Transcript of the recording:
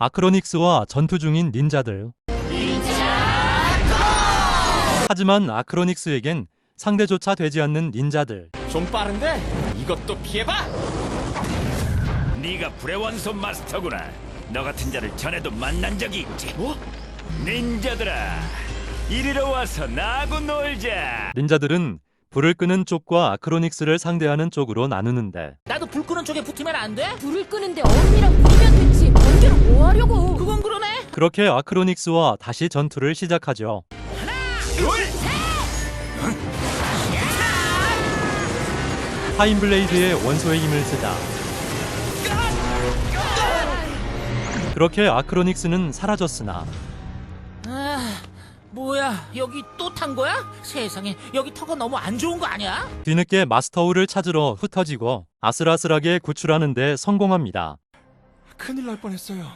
아크로닉스와 전투 중인 닌자들. 하지만 아크로닉스에겐 상대조차 되지 않는 닌자들. 좀 빠른데 이것도 피해봐. 네가 불의 원소 마스터구나. 너 같은 자를 전에도 만난 적이 있지. 뭐? 닌자들아, 이리로 와서 나하고 놀자. 닌자들은 불을 끄는 쪽과 아크로닉스를 상대하는 쪽으로 나누는데 나도 불 끄는 쪽에 붙으면 안 돼? 불을 끄는데 언니랑 그렇게 아크로닉스와 다시 전투를 시작하죠. 타임블레이드의 원소의 힘을 쓰자. 그렇게 아크로닉스는 사라졌으나 아, 뭐야? 여기 또 탄 거야? 세상에, 여기 터가 너무 안 좋은 거 아니야? 뒤늦게 마스터우를 찾으러 흩어지고 아슬아슬하게 구출하는 데 성공합니다. 큰일 날 뻔했어요.